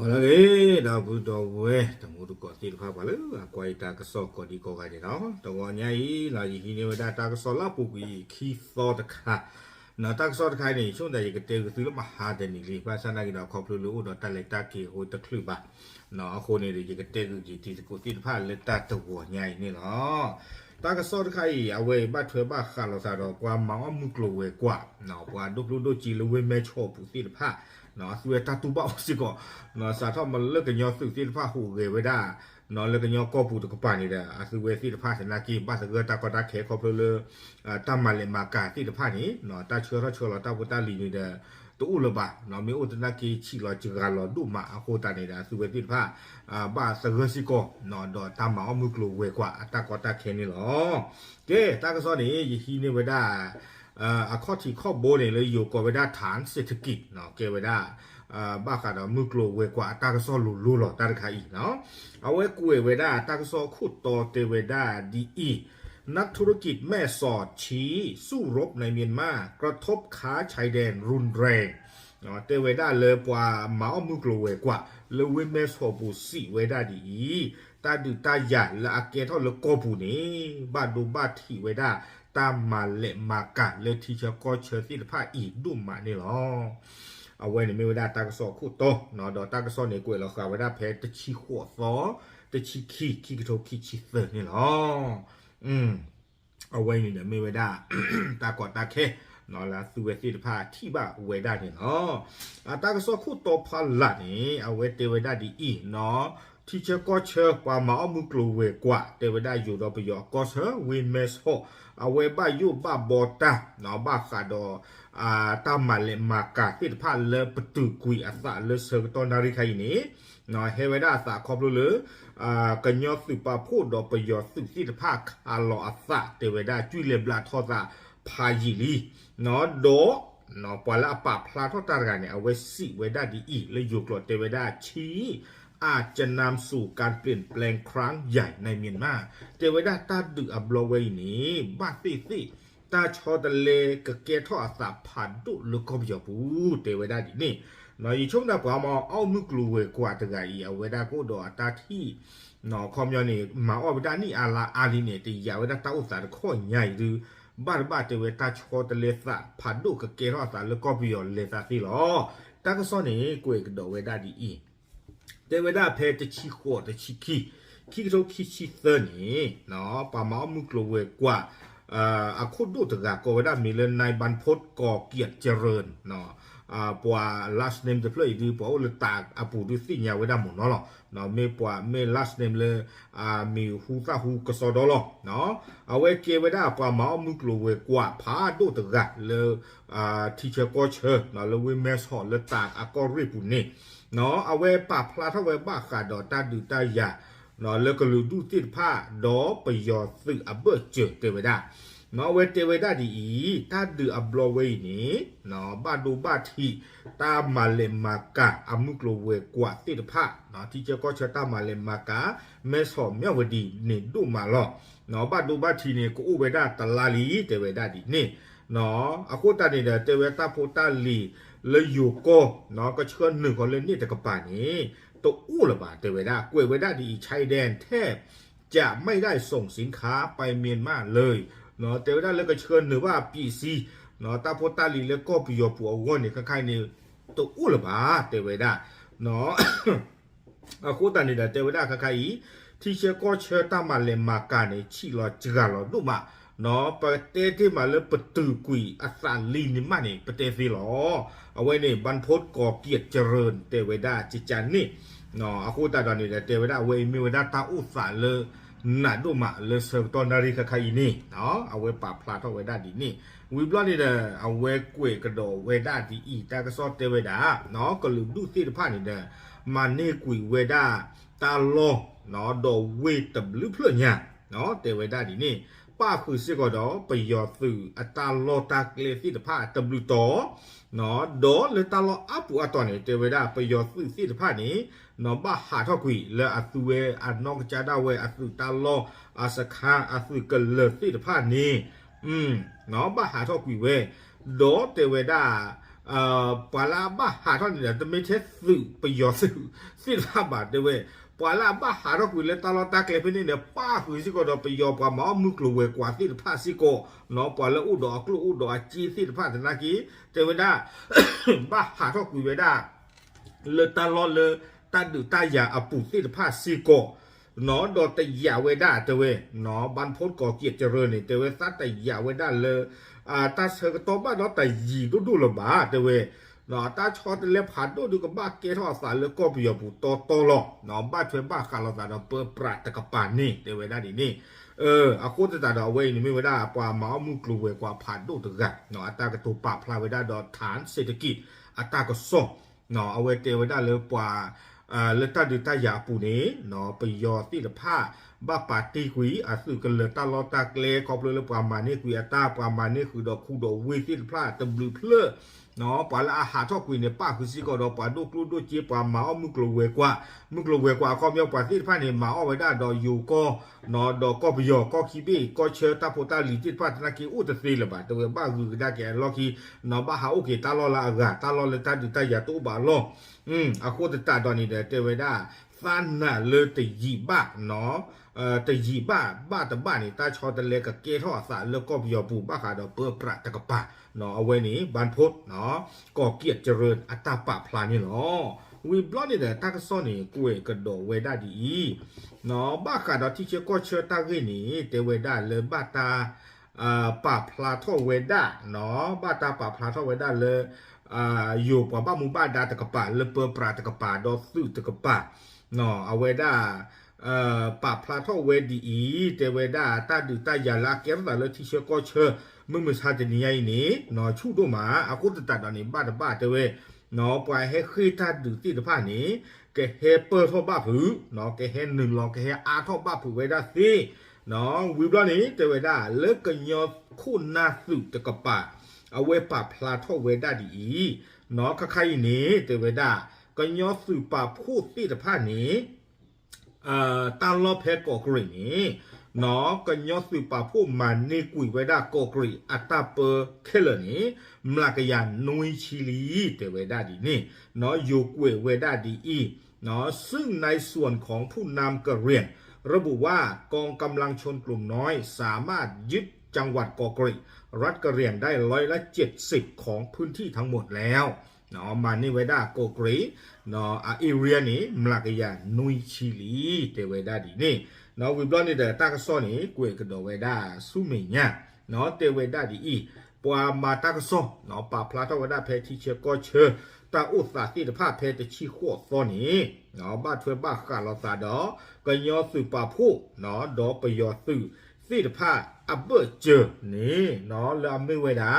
ဟောလေဒါဘူးတော်ဝဲတမို့တကောတိဖာပါလေအကွိုင်တာကစောကောဒီကောကနေနော်တော်ညာကြီးလာကြီးဟိနေဝဒတာကစောလာပူကီခီသောတခါနော်တာကစောတခါနေရှုံးတယ်ကတေကသူလမဟာတယ်နီလေးပါစနာကတော့ခေါပလူလို့တော့တက်လက်တာကေဟိုတခလူပါနော်အခုနေဒီကတေကကြီးတီကိုတိဖာလက်တာတော့ညာကြီးနေနော်တာကစောတခါကြီးအဝဲဘတ်ထွဲဘခါလို့စားတော့ကွာမောင်မှုကလိုဝဲကွာနော်ကွာဒုကလူတို့ကြည်လဝဲမဲချောပူတိဖာနော်ဆွေတတူပေါ့စီကောနော်စာတော့မလကညောစုစီဖာဟုရေဝဒနော်လကညောကောပူတကပနေတဲ့အဆွေစီဖာစနာကီဘာစကတာကတာခဲခေါပလတမလေမကာတိတဖာနီနော်တာချောရချောလတာဝတာလီနေတဲ့တူလပါနော်မေဥတနာကီချီလောချဂါလောဒုမာအခုတာနေတာဆွေတိဖာအာဘာစကစီကောနော်တော့တမအောင်မကလိုဝဲကွာအတကတာခဲနေလောကဲတာကစောနေယဟီနေဝဒ อาข้อที่ข้อโบเนี่ยเลยอยู่กัวเวด้าฐานเศรษฐกิจเนาะเกวด้าบ้ากาดมือกลัวเวกว่าตากซอลุลูหลอตากคาอีเนาะเอาไว้กลัวเวด้าตากซอคุดต่อเตเวด้าดีอีนักธุรกิจแม่สอดชี้สู้รบในเมียนมากระทบค้าชายแดนรุนแรงเนาะเตเวด้าเลยกว่าหมาอมือกลัวเวกว่าเลเวเมสโฮบุสิเวด้าดีอีตาดูตาใหญ่และอาเกท่าละโกบุนี้บ้านดูบ้านที่เวด้า มมาเลมากะเลทีเชก็เชอสิลภาอีดุมมานี่หรอ เอาไว้ในเมื่อได้ตากระสอบคู่โตเนาะดอกตากระสอบในกล้วยเราค่ะไว้ได้แพ้ตะชีหัวซอตะชีขี้ขี้กระโทกขี้ชีเสือนี่หรออืมเอาไว้ในเดี๋ยวไม่ไว้ได้ ตากอดตาแค่เนาะละสุเวสิทภาที่บ้าไว้ได้เนี่ยเนาะอ่าต ากระสอบคู่โตพลัดนี่เอาไว้เตไว้ได้ดีอีเนาะที่เชก็เชอกว่ามาเอามือกลูเวกว่าเตไว้ได้อยู่ดอกไปยอก็เชอวินเมสโฮเอาไว้บ้าอยู่บ้าบอตาเนาะบ้าขาดอ အာတမလည်းမကာတိဖာလပတူကွီအသလဆတော်နာရိခိုင်နေနော်ဟေဝဒအသခေါပလူလအာကညောစုပဖို့တော့ပယောစုစိတဖာခါလောအသတေဝဒကျွလေဘလာထောသာဖာယီလီနော်ဒေါ်နော်ပလာပပလာထောတာကနေအဝဲစီဝဒဒီဤလေယုကလတေဝဒချီ อาจจะนำสู่การเปลี่ยนแปลงครั้งใหญ่ในเมียนมาเทวดาตาดึกอับลเวนี้บ้าสิสิ ตาชอตะเลกะเกทอสาผ่านดุลุกบยบูเตเวดาดินี่นอยชมดาปามอเอามึกลูเวกว่าตะกะอีเวดาโกดอตาที่นอคอมยอนี่มาออเวดานี่อาลาอาลีเนติยาเวดาตาอุสาข้อใหญ่หรือบ 데웨다 페테 치코 데 치키 키그로 키치 서니 너 빠마무 글로웨 꽈อาคุดูถึงกับก็ได้มีเลนในบรรพศก่อเกียรติเจริญเนาะอ่าปัวลัสเนมจะเพลย์ดีปัวเลตากอาปูดูสิเนี่ยไว้ได้หมดเนาะเนาะเมปัวเมลัสเนมเลยอ่ามีฮูซาฮูกสอดอลเนาะเอาไว้เกไว้ได้ปัวหมอมึกลัวกว่าพาดูถึงกับเลยอ่าทีเชอร์ก็เชิญเนาะเลยเวมเมสฮอลเลตากอาก็รีบุนี่ နော်အဝဲပဖလာထဝဲပခါတော့တဒူတယာနော်လကလူဒူတိဖာဒေါ်ပယောသုအဘတ်ကျွတေဝဒာနော်ဝဲတေဝဒာဒီဤတဒူအဘလဝဲနီနော်ဘဒူဘတ်ဟီတာမလေမကအမှုကလဝဲကွာတိဖာနော်တီချေကောချတာမလေမကမဲဆောမြဝဒီနေဒူမာလောနော်ဘဒူဘတ်ဟီနေကိုဥဝဲဒတလာလီတေဝဒာဒီနေနော်အခုတတ်နေတဲ့တေဝဒဖို့တလီ เลยอยู่ก็เนาะก็เชื่อหนึ่งคนเลยนี่แต่กับป่านี้ตัวอู้ละบาทเตเวดากล้วเวดาดีชายแดนแทบจะไม่ได้ส่งสินค้าไปเมียนมาเลยเนาะเตเวดาเลยก็เชื่อหนึ่งว่าปีซีเนาะตาโพตาลีแล้วก็ปิโยปัววนเนี่ยคล้ายๆนี่ตัวอู้ละบาทเตเวดาเนาะอะคูตันนี่เตเวดาล้ายๆที่เชื่อก็เชื่อตามาเลมาการในชีลอจกาลอดูมา နော်ပတေတိမလည်းပတူကွီအစလီနိမနေပတေစီလောအဝဲနေဘန်ဖုတ်ကောเกียรติเจริญတေဝဒจิจันนี่နော်အခုတတော်နေတဲ့တေဝဒဝေမီဝဒတာဥစလေ နာဒိုမာလေဆာတော်နာရီခခိုင်နီနော်အဝဲပါဖလာတော့ဝဲဒါဒီနီဝီဘလော့နေတဲ့အဝဲကွေကတော့ဝဲဒါဒီဤတာကစောတဲဝဲဒါနော်ကလူဒုတိတဖာနေတဲ့မာနေကွေဝဲဒါတာလောနော်တော့ဝေတဘလူဖလညာနော်တဲဝဲဒါဒီနီ ပပုစစ်ကတော့ပယောသူအတာလောတာကလေစီတဖာတဘလူတော်နော်ဒေါ်လေတာလောအပူအတော်နေတေဝဒပယောသူစီတဖာနေနော်ဘာဟာထောက်ကွီလေအသူဝဲအနောကကြတာဝဲအသူတာလောအစခာအသူကလေစီတဖာနေอืมနော်ဘာဟာထောက်ကွီဝဲဒေါ်တေဝဒအာပလာဘာဟာထောက်နေတယ်တမေသက်သူပယောသူစီတဖာပါတဲ့ဝဲ ปลาบ้าหารกุเลตลอตาเกลเป็นเนี่ยป้าฟิสิโกอดไปยอปามามุกลูเวกว่าที่ผ้าสิโกน้องปลาอุดอกลูอุดอจีสิที่ผ้าธนากีเจวิม่บ้าหารกุเวได้เลตลอเลตาดูตาอยาอปุที่ผ้าสิโกน้องดอแต่อยาเวด้าเตเวหนองบันพนก่อเกียรติเจริญนี่เตเวซัดแต่อยาเวด้าเลยอ่าตาเธอก็ตบบ้านอแต่ยีก็ดูละบ้าเตเว ลาตาชอตเล็บหันดูดูกับบ้าเกทอสารเลือก็ปิยบุตโตหลอกนอบ้าเพื่วยบ้าคาราซารเปิดปราตะกปานนี่เดว้ได้ดีนี่เอออาคุณจะตัดเอาไว้นี่ไม่ไว้ได้ปลาหมามุกลูเวกว่าผ่านดูถึงกันนออตากระตูปากพลาไว้ได้ดอกฐานเศรษฐกิจอัตาก็ส่งนอเอาไว้เตไว้ได้เลยปว่าอ่าเลือดตาดูต้ายาปูนี้นอไปยอที่ละผ้าบ้าปาตีกุยอาสุกันเลือดตาลอตาเกลขอบเลยละประมาณนี้คืออัตาประมาณนี้คือดอกคูดอกวิที่ละผ้าตำลือเพลือ နော်ပါလာဟာတော့ကွေနေပါခုစီကတော့ပါဒိုကလူဒိုချေပါမောင်မုကလဝဲကွာမုကလဝဲကွာခေါမြောက်ပါတိဖာနေမောင်အဝဒတော့ယူကောနော်တော့ကောပယောကောခီဘေကောချေတာပိုတာလီတိပတ်နာကီဥတသေးလပါတော့ဘာဂူဒါကဲလော်ကီနော်ဘာဟာโอเคတာလောလာဂါတာလောလတာဒီတရတူပါလော 嗯，啊，或者大到你的这位大三那了的一把喏，呃，的一把把的把你大瞧的那个街头า，那个要不把哈的不า这个把ะ，เอาแล้วก็ยอปูบ้าขาดอเปอประตะกะปะเนาะเอาไว้นี่บานพุทธเนาะก่อเกียรติเจริญอัตตาปะพลานี่เนาะวีบล็อกนี่แต่ตากซ่อนนี่กูเอกระโดเวได้ดีเนาะบ้าขาดที่เชื่อก็เชื่อตาเวนี่เต่เวได้เลยบ้าตาเป่าพลาทอเวด้าเนาะบ้าตาป่าพลาทอเวด้าเลย အာယိုပပမူပဒတကပလပပရတကပဒေါသုတကပနော်အဝေဒာအာပပလာထောဝေဒီဤတေဝေဒာတဒုတယလာကေဗလတိရှကောချမမစာတနီယိုင်နေနော်ချုတို့မှာအခုတတတနေပတပတဝေနော်ပွိုင်ဟေခိတဒုတိတဖာနေကေဟေပထောပဖုနော်ကေဟေနုလောကေဟေအာထောပဖုဝေဒာစီ နော်ဝီဘလနီတဝေဒါလေကညောခုနာစုတကပအဝေပဖလာထောဝေဒဒီဤနော်ခခိုင်နေတဝေဒါကညောစုပဖို့တိတဖာနေအာတန်လောဖဲကောကရီနေနော်ကညောစုပဖို့မနေကွေဝေဒါကောကရီအတပခဲလနေမလကယနွင်ချီလီတဝေဒါဒီနေနော်ယိုကွေဝေဒါဒီဤနော်ซึ่งในส่วนของผู้นำกะเรียน ระบุว่ากองกำลังชนกลุ่มน้อย สามารถยึดจังหวัดกอกรีรัฐกะเหรียงได้ร้อยละ 70 ของพื้นที่ทั้งหมดแล้วเนาะมันนี่ไว้ดากกรีเนาะอาเอเรียนี่มลากยานุยชิลีเตเวดาดีนี่เนาะวิบลอนนี่เดตากะซอนี่กุยกะดเวดาสุเมญะเนาะเตเวดาดีอีปวามาตากะซอเนาะปาพลาตเวดาเพทิเชก็เช တာဥစာတိတဖဖဲတချီခော့စောနေနော်ဘထွေဘခါလောစာတော့ကညောစုပါဖို့နော်ဒေါ်ပယောစုစိတဖအဘကျနေနော်လာမေဝဲတာ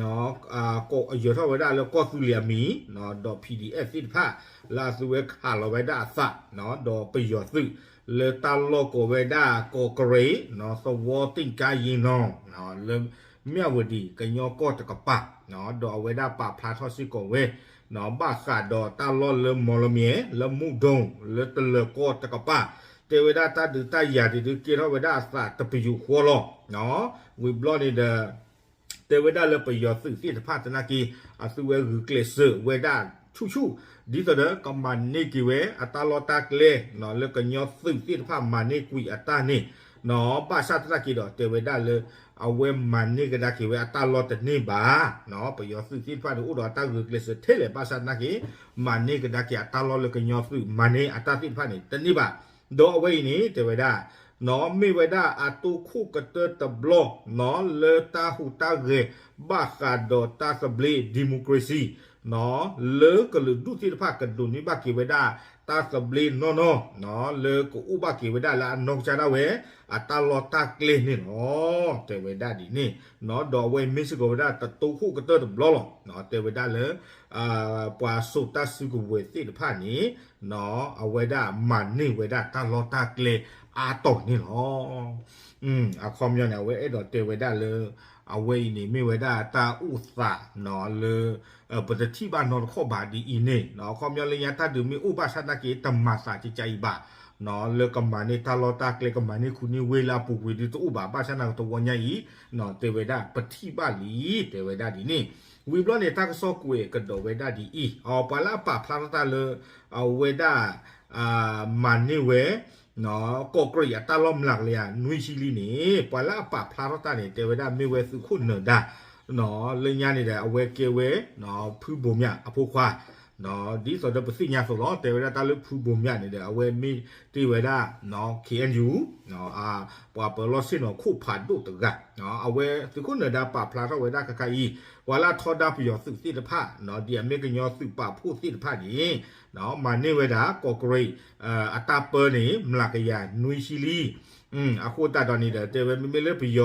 နော်အာကိုအယောထဝဲတာလောကောစုလျာမီနော်ဒေါ် PDF စိတဖလာစုဝဲခါလောဝဲတာအစနော်ဒေါ်ပယောစုလေတာလောကိုဝဲတာကိုကရေနော်သဝတင်ကရင်နော်နော်လေမြဝတီကညောကောတကပနော်ဒေါ်ဝဲတာပါဖလာထောစီကိုဝဲ နော်ဘာခါဒေါ်တာလောလမောလမီလမှုဒုံလတလကောတကပါတေဝဒတာဒတယာဒီဒီကေရဝဒအစတပယူခောလောနော်ဝီဘလော့နီဒတေဝဒလပယောစုစီတဖတနာကီအစုဝဲဂူကလစ်ဝေဒာချူချူဒီစဒကမ္ဘာနေကီဝဲအတာလောတာကလေနော်လကညောစုစီတဖမာနေကွီအတာနေ နော်ပါသတကီတော့တေဝဒလအဝဲမန်နေကဒါကီဝဲအတလောတနေပါနော်ပယောစုစိတဖတ်ဥတော်တာဂကလစ်ထဲလေပါသနာကီမန်နေကဒါကီအတလောလကညောစုမန်နေအတစိတဖတ်နေတနေပါဒေါ်အဝဲနေတေဝဒနော်မေဝဒအတုခုကတတဘလနော်လေတာဟူတာဂေဘာခါဒတာစဘလီဒီမိုကရေစီနော်လေကလူဒုတိဖကဒုန်နိဘကိဝဒ တာစဘလီနော်နော်နော်လေကိုဥဘကိဝဒလာနောချာဒဝဲအတလောတာကလေနေနော်တေဝဒဒီနေနော်ဒေါ်ဝဲမစ်ကိုဝဒတတုခုကတတဘလလောနော်တေဝဒလေအာပွာဆုတဆုကိုဝဲတိတဖာနီနော်အဝဲဒမန်နိဝဲဒတာလောတာကလေအာတော့နေလောอืมအခေါမရနေ ဝဲအဲ့တော့တေဝဒလေအဝဲနေမေဝဒတာဥသနော်လေเออปฏิทิบานนข้อบาดีอีเน่เนาะความยอลยาตาดูมีอุปาสนาเกตมมาสาจิใจบา နော်လေကမနီတာလောတာကလေကမနီခုနီဝေလာပူဝေဒီတူဘာပါချနာတော့ဝညာဤနော်တေဝဒပတိပါလီတေဝဒဒီနေဝီဘလနေတာကဆော့ကွေကတော့ဝေဒဒီဤအော်ပလာပါဖလာတာလေအဝေဒအာမန်နီဝေ နော်ကော့ကရိယာတလောမလကလေးနွိရှိလီနေပလာပဖလာရတာနေတေဝဒမေဝဲစုခုနဒါနော်လင်းရနေတဲ့အဝဲကေဝဲနော်ဖူးဘုံမြအဖိုးခွား နော်ဒီဆိုတော့ပစိညာဆိုတော့တေဝဒတာလဖူးဘုံမြနေတဲ့အဝဲမီတေဝဒနော် KNU နော်အာပွာပလောစင်နော်ခုဖတ်တို့တကနော်အဝဲစုခုနဒါပါဖလာတော့ဝဲဒါကကီဝါလာထောဒါပြရစုစိတဖနော်ဒီအမေကညောစုပါဖို့စိတဖကြီးနော်မနေဝဲဒါကောကရိအတာပနေမလာကရနွေရှိလီอืมအခုတတော်နေတဲ့တေဝဲမမေလေပြရ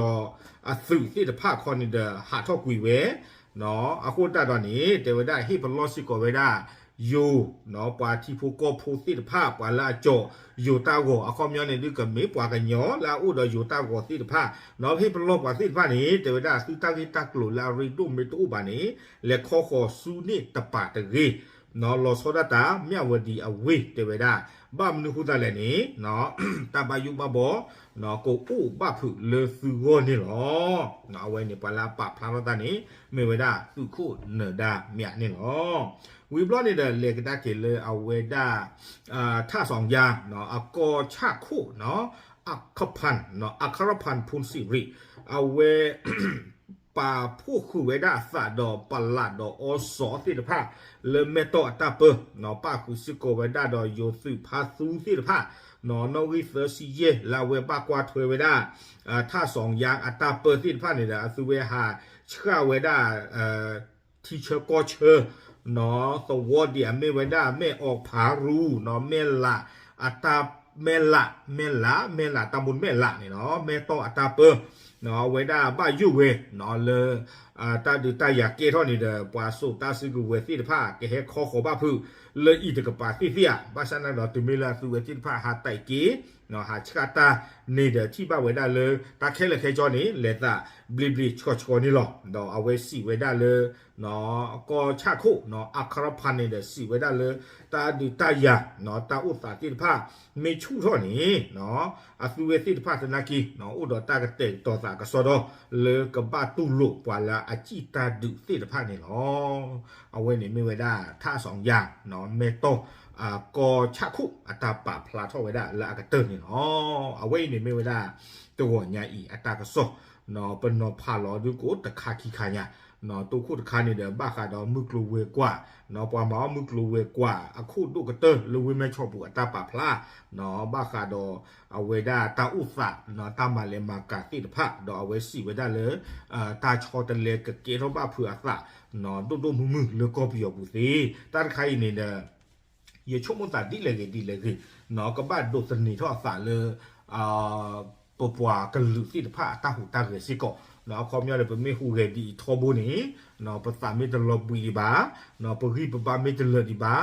အစုစိတဖခေါ်နေတဲ့ဟာထောက်ကွေဝဲ နော်အခုတတော်နေတေဝဒဟိပလောစီကိုဝဲဒါယိုနော်ပါတီဖိုကောဖိုတိတဖပါလာကြောယိုတာကိုအခေါမျောနေဒီကမေပွားကညောလာဥဒယိုတာကိုတိတဖနော်ဖိပလောပါတိတဖနေတေဝဒစူတာဂီတကလိုလာရီတိုမေတိုဘာနေလေခေါခေါဆူနေတပါတရေ နော်လောစောဒတာမြဝတီအဝေးတေဝဒဘမနုခုတလည်းနေနော်တပယုပဘောနော်ကိုဥပဖုလေစုဝနေလောနော်အဝဲနေပလာပဖလာတော့တနေမေဝဒစုခုနဒမြနေလောဝီဘလော့နေတဲ့လေကတကေလေအဝဲဒအာထဆောင်ယာနော်အကောချခုနော်အခဖန်နော်အခရဖန်ဖုန်စီရီအဝဲ ป่าผู้คือเวดาสะดอปลาดออสอสิทธภาเลเมโตตาเปนอป้าคือสิโกเวดาดอโยสุพาสูสิทธภานอนวิเฟสิเยลาเวปากวาถวยเวดาอ่าถ้าสองอย่างอัตตาเปอร์สิทธภาเนี่ยอสุเวหาเชื่อเวดาเอ่อทีเชอร์ก็เชอเนาะสวอเดียเมเวดาเมออกผารูเนาะเมละอัตตาเมละเมละเมละตำบุญเมละเนี่ยเนาะเมโตอัตตาเปอร์ နော်ဝေဒဘာယုဝေနော်လေအာတာဒူတယာကေထောနေတဲ့ပွာဆုတာစီကူဝေတိတဖာကေဟေခေါ်ခေါ်ဘာဖုလေဤတကပါတိဖီယာဘာစနာတော့တမီလာသူဝေတိတဖာဟာတိုက်ကေနော်ဟာချကတာနေတဲ့တိပဝေဒလေတာခဲလေခဲကြောနေလေတာဘလီဘလီချောချောနေလောတော့အဝဲစီဝေဒလေနော်ကောချခုနော်အခရဖန်နေတဲ့စီဝေဒလေတာဒူတယာနော်တာဥစာတိတဖာမေချုထောနေနော်အသူဝေတိတဖာစနာကီနော်ဥတော်တာကတဲ့တော်စာကစောတော့လေကပတုလုပွာလာအချိတာဒုသိတဖာနေလောအဝဲနေမိဝဲဒါထဆောင်ရနော်မေတော့အာကောချခုအတပဖလာထောဝဲဒါလာကတနေနော်အဝဲနေမိဝဲဒါတောညာဤအတကစောနော်ပနောဖာလောဒုကိုတခါခိခါညာ နော်တုခုတခါနေတယ်ဘာခါတော့မုကလဝေကွာနော်ပွားမောမုကလဝေကွာအခုတို့ကတလဝေမဲချောပူအတပါဖလားနော်ဘာခါတော့အဝေဒာတာဥဖာနော်တမလေမကာတိတဖာတော့အဝေစီဝေဒာလေအာတာချောတလေကကေရောဘာဖူအသနော်တို့တို့မူမူလေကောပီယောပူစီတတ်ခိုင်နေတဲ့ရေချုံမတာတိလေကေတိလေကေနော်ကပတ်တို့စနေထောအသလေအာပပွားကလူစီတဖာတာဟူတာကေစီကော myo le pe me hu ge di tho bo ni no pa sa me de lo bui di ba no pa ri pa ba me de le di ba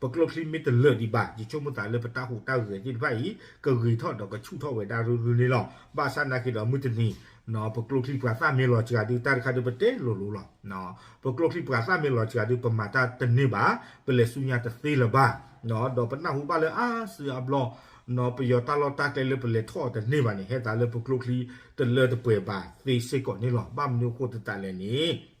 pa klo kli me de le di ba ye chomo ta le pa ta hu ta ge di ba yi ka ge tho do ka chu tho we da ru ru ni lo ba sa na ki do mu de ni နော်ပကလုကလိပရာစာမေလောချာဒီတာခါဒီပတေလိုလိုလောနော်ပကလုကလိပရာစာမေလောချာဒီပမာတာတနေပါပလေဆုညာတသေးလပါနော်တော့ပနာဟုပါလေအာစီအဘလော နော်ပယောတာလောတာကလေပလေထောတနေပါနေဟဲ့တာလေပကလုကလိတလေတပွေပါသေစိတ်ကောနေလောဘာမမျိုးကိုတတလည်းနေ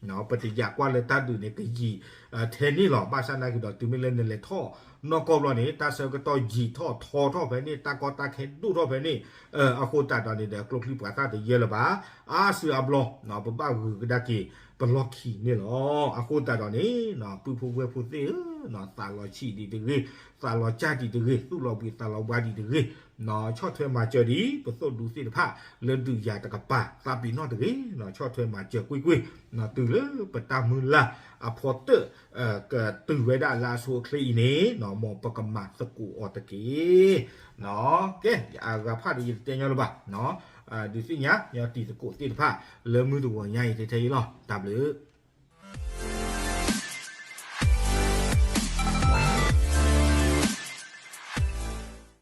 နော်ပတိယကွာလေတာဒူနေကကြီးအဲထဲနေလောဘာစနာကတော့သူမလဲနေလေထောနော်ကောဘလောနေတာဆကတော့ဂျီထောထောထောပဲနေတာကောတာခဲဒူထောပဲနေအဲအခုတာတော်နေတဲ့ကလုကလိပရာစာတရေလပါအာစီအဘလောနော်ပပကူကဒကီ ဘလော့ခီနေလောအခုတာတော်နေနော်ပူဖူဝဲဖူသေးနော်တာလောချီဒီတကြီးတာလောချာဒီတကြီးသူ့လောပြီးတာလောဘာဒီတကြီးနော်ချော့ထွဲမှာကြဒီပစုတ်ဒူစီတဖလေဒူယာတကပါတာဘီနော်တကြီးနော်ချော့ထွဲမှာကြကွေကွေနော်တူလေပတာမူလာအဖော်တအဲကတူဝဲဒါလာဆိုခလီနေနော်မောပကမစကူအော်တကြီးနော်ကဲအာကဖာဒီတင်ရလပါနော် အာဒီစီညာညတီစကူတိတဖလေမှုတူဝညာရီတေတေလော W